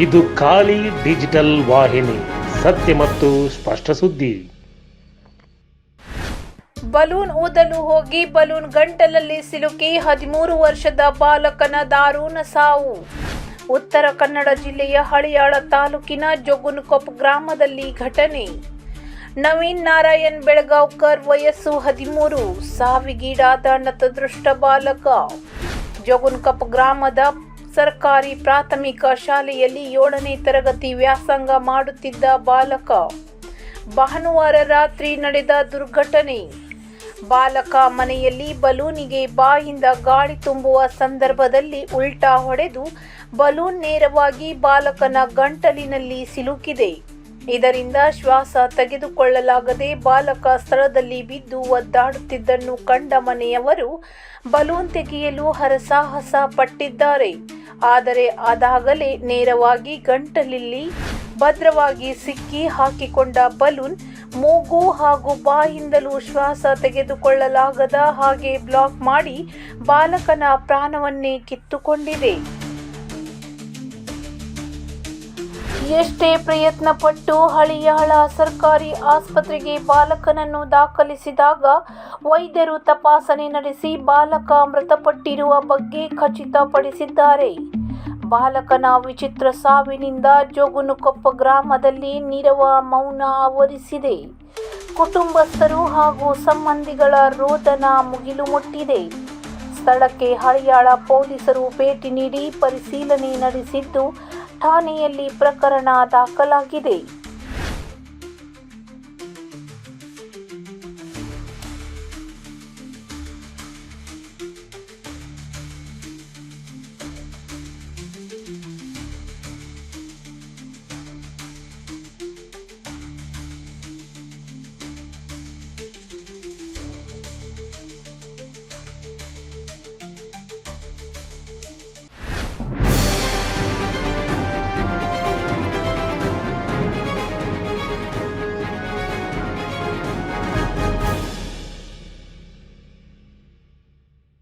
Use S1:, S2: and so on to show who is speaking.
S1: ಇದು ಖಾಲಿ ಡಿಜಿಟಲ್ ವಾಹಿನಿ, ಸತ್ಯ ಮತ್ತು ಸ್ಪಷ್ಟ ಸುದ್ದಿ.
S2: ಬಲೂನ್ ಊದಲು ಹೋಗಿ ಬಲೂನ್ ಗಂಟಲಲ್ಲಿ ಸಿಲುಕಿ ಹದಿಮೂರು ವರ್ಷದ ಬಾಲಕನ ದಾರುಣ ಸಾವು. ಉತ್ತರ ಕನ್ನಡ ಜಿಲ್ಲೆಯ ಹಳಿಯಾಳ ತಾಲೂಕಿನ ಜೊಗುನ್ಕೊಪ್ ಗ್ರಾಮದಲ್ಲಿ ಘಟನೆ. ನವೀನ್ ನಾರಾಯಣ್ ಬೆಳಗಾವ್ಕರ್ ವಯಸ್ಸು ಹದಿಮೂರು, ಸಾವಿಗೀಡಾದ ನತದೃಷ್ಟ ಬಾಲಕ. ಜೋಗುನ್ಕಪ್ ಗ್ರಾಮದ ಸರ್ಕಾರಿ ಪ್ರಾಥಮಿಕ ಶಾಲೆಯಲ್ಲಿ ಏಳನೇ ತರಗತಿ ವ್ಯಾಸಂಗ ಮಾಡುತ್ತಿದ್ದ ಬಾಲಕ. ಭಾನುವಾರ ರಾತ್ರಿ ನಡೆದ ದುರ್ಘಟನೆ. ಬಾಲಕ ಮನೆಯಲ್ಲಿ ಬಲೂನಿಗೆ ಬಾಯಿಂದ ಗಾಳಿ ತುಂಬುವ ಸಂದರ್ಭದಲ್ಲಿ ಉಲ್ಟಾ ಹೊಡೆದು ಬಲೂನ್ ನೇರವಾಗಿ ಬಾಲಕನ ಗಂಟಲಿನಲ್ಲಿ ಸಿಲುಕಿದೆ. ಇದರಿಂದ ಶ್ವಾಸ ತೆಗೆದುಕೊಳ್ಳಲಾಗದೆ ಬಾಲಕ ಸ್ಥಳದಲ್ಲಿ ಬಿದ್ದು ಒದ್ದಾಡುತ್ತಿದ್ದನ್ನು ಕಂಡ ಮನೆಯವರು ಬಲೂನ್ ತೆಗೆಯಲು ಹರಸಾಹಸ ಪಟ್ಟಿದ್ದಾರೆ. ಆದರೆ ಅದಾಗಲೇ ನೇರವಾಗಿ ಗಂಟಲಿಲ್ಲಿ ಭದ್ರವಾಗಿ ಸಿಕ್ಕಿ ಹಾಕಿಕೊಂಡ ಬಲೂನ್ ಮೂಗು ಹಾಗೂ ಬಾಯಿಂದಲೂ ಶ್ವಾಸ ತೆಗೆದುಕೊಳ್ಳಲಾಗದ ಹಾಗೆ ಬ್ಲಾಕ್ ಮಾಡಿ ಬಾಲಕನ ಪ್ರಾಣವನ್ನೇ ಕಿತ್ತುಕೊಂಡಿದೆ. ಎಷ್ಟೇ ಪ್ರಯತ್ನ ಪಟ್ಟು ಹಳಿಯಾಳ ಸರ್ಕಾರಿ ಆಸ್ಪತ್ರೆಗೆ ಬಾಲಕನನ್ನು ದಾಖಲಿಸಿದಾಗ ವೈದ್ಯರು ತಪಾಸಣೆ ನಡೆಸಿ ಬಾಲಕ ಮೃತಪಟ್ಟಿರುವ ಬಗ್ಗೆ ಖಚಿತಪಡಿಸಿದ್ದಾರೆ. ಬಾಲಕನ ವಿಚಿತ್ರ ಸಾವಿನಿಂದ ಜೋಗುನುಕೊಪ್ಪ ಗ್ರಾಮದಲ್ಲಿ ನೀರವ ಮೌನ ಆವರಿಸಿದೆ. ಕುಟುಂಬಸ್ಥರು ಹಾಗೂ ಸಂಬಂಧಿಗಳ ರೋದನ ಮುಗಿಲು ಮುಟ್ಟಿದೆ ಸ್ಥಳಕ್ಕೆ ಹಳಿಯಾಳ ಪೊಲೀಸರು ಭೇಟಿ ನೀಡಿ ಪರಿಶೀಲನೆ ನಡೆಸಿದ್ದು ಠಾಣೆಯಲ್ಲಿ ಪ್ರಕರಣ ದಾಖಲಾಗಿದೆ.